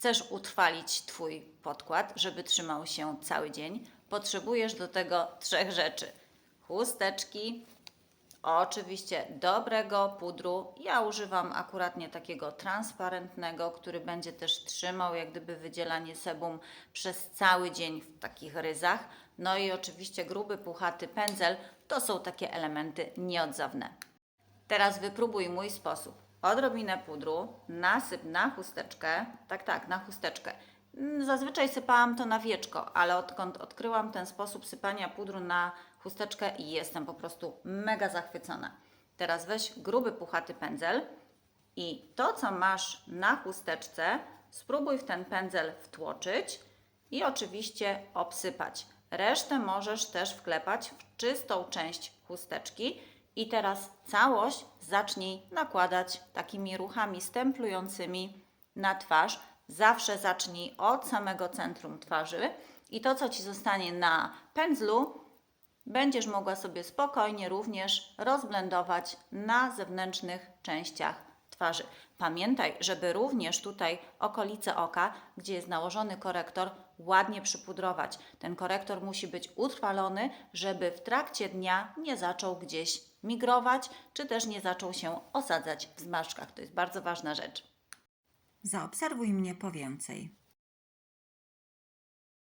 chcesz utrwalić Twój podkład, żeby trzymał się cały dzień, potrzebujesz do tego trzech rzeczy: chusteczki, Oczywiście dobrego pudru. Ja używam akuratnie takiego transparentnego, który będzie też trzymał jak gdyby wydzielanie sebum przez cały dzień w takich ryzach. No i oczywiście gruby, puchaty pędzel to są takie elementy nieodzowne. Teraz wypróbuj mój sposób. Odrobinę pudru, nasyp na chusteczkę. Tak, tak, na chusteczkę. Mm, Zazwyczaj sypałam to na wieczko, ale odkąd odkryłam ten sposób sypania pudru na chusteczkę jestem po prostu mega zachwycona. Teraz weź gruby, puchaty pędzel i to, co masz na chusteczce, spróbuj w ten pędzel wtłoczyć i oczywiście obsypać. Resztę możesz też wklepać w czystą część chusteczki i teraz całość zacznij nakładać takimi ruchami stemplującymi na twarz. Zawsze zacznij od samego centrum twarzy i to, co Ci zostanie na pędzlu, będziesz mogła sobie spokojnie również rozblendować na zewnętrznych częściach twarzy. Pamiętaj, żeby również tutaj okolice oka, gdzie jest nałożony korektor, ładnie przypudrować. Ten korektor musi być utrwalony, żeby w trakcie dnia nie zaczął gdzieś migrować, czy też nie zaczął się osadzać w zmarszczkach. To jest bardzo ważna rzecz. Zaobserwuj mnie po więcej.